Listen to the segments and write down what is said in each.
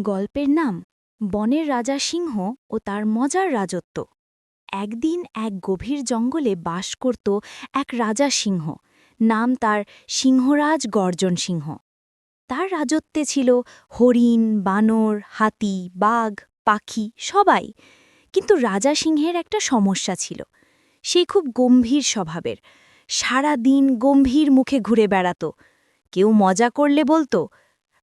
গল্পের নাম বনের রাজা সিংহ ও তার মজার রাজত্ব। একদিন এক গভীর জঙ্গলে বাস করত এক রাজা সিংহ। নাম তার সিংহরাজ গর্জন সিংহ। তার রাজত্বে ছিল হরিণ, বানর, হাতি, বাঘ, পাখি, সবাই। কিন্তু রাজা সিংহের একটা সমস্যা ছিল। সে খুব গম্ভীর স্বভাবের। সারা দিন গম্ভীর মুখে ঘুরে বেড়াত। কেউ মজা করলে বলতো,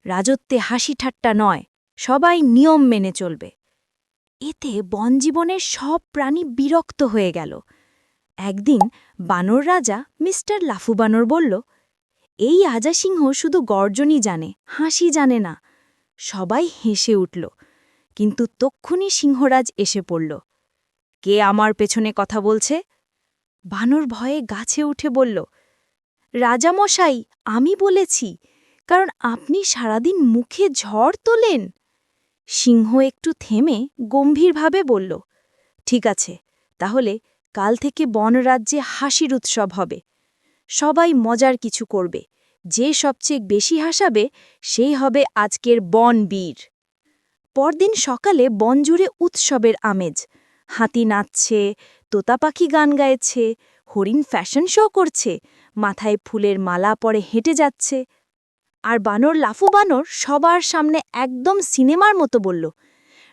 রাজত্বে হাসি ঠাট্টা নয়। সবাই নিয়ম মেনে চলবে। এতে বনজীবনের সব প্রাণী বিরক্ত হয়ে গেল। একদিন বানর রাজা মিস্টার লাফু বানর বলল, এই আজা সিংহ শুধু গর্জনই জানে, হাসি জানে না। সবাই হেসে উঠল, কিন্তু তক্ষুনি সিংহরাজ এসে পড়ল, কে আমার পেছনে কথা বলছে? বানর ভয়ে গাছে উঠে বলল, রাজামশাই, আমি বলেছি, কারণ আপনি সারাদিন মুখে ঝড় তোলেন। সিংহ একটু থেমে গম্ভীরভাবে বলল, ঠিক আছে, তাহলে কাল থেকে বনরাজ্যে হাসির উৎসব হবে। সবাই মজার কিছু করবে। যে সবচেয়ে বেশি হাসাবে, সেই হবে আজকের বনবীর পরদিন সকালে বনজুড়ে উৎসবের আমেজ। হাতি নাচছে তোতা পাখি গান গাইছে, হরিণ ফ্যাশন শো করছে, মাথায় ফুলের মালা পরে হেঁটে যাচ্ছে। আর বানর লাফু বানর সবার সামনে একদম সিনেমার মতো বলল,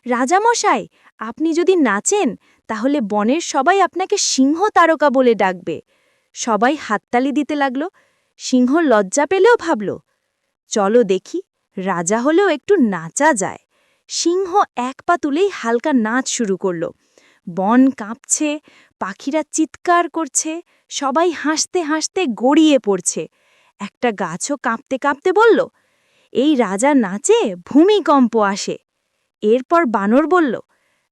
রাজামশাই, আপনি যদি নাচেন, তাহলে বনের সবাই আপনাকে সিংহ তারকা বলে ডাকবে। সবাই হাততালি দিতে লাগল, সিংহ লজ্জা পেলেও ভাবল, চলো দেখি, রাজা হলেও একটু নাচা যায়। সিংহ এক পা তুলেই হালকা নাচ শুরু করল, বন কাঁপছে, পাখিরা চিৎকার করছে, সবাই হাসতে হাসতে গড়িয়ে পড়ছে। একটা গাছও কাঁপতে কাঁপতে বলল, এই রাজা নাচে ভূমিকম্প আসে। এরপর বানর বলল,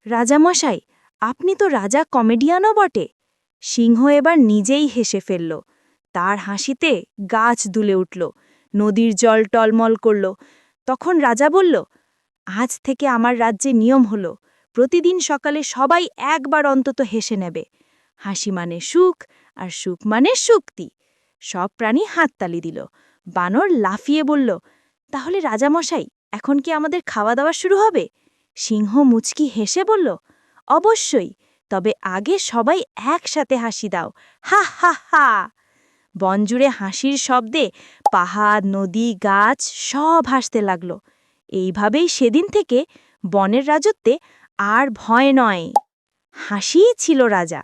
রাজামশাই, আপনি তো রাজা কমেডিয়ানও বটে। সিংহ এবার নিজেই হেসে ফেলল, তার হাসিতে গাছ দুলে উঠল, নদীর জল টলমল করল। তখন রাজা বলল, আজ থেকে আমার রাজ্যে নিয়ম হল, প্রতিদিন সকালে সবাই একবার অন্তত হেসে নেবে। হাসি মানে সুখ আর সুখ মানে শক্তি। সব প্রাণী হাততালি দিল। বানর লাফিয়ে বলল, তাহলে রাজামশাই, এখন কি আমাদের খাওয়া দাওয়া শুরু হবে? সিংহ মুচকি হেসে বলল, অবশ্যই, তবে আগে সবাই একসাথে হাসি দাও। হা হা হা! বনজুড়ে হাসির শব্দে পাহাড়, নদী, গাছ সব হাসতে লাগল। এইভাবেই সেদিন থেকে বনের রাজত্বে আর ভয় নয়। হাসিই ছিল রাজা।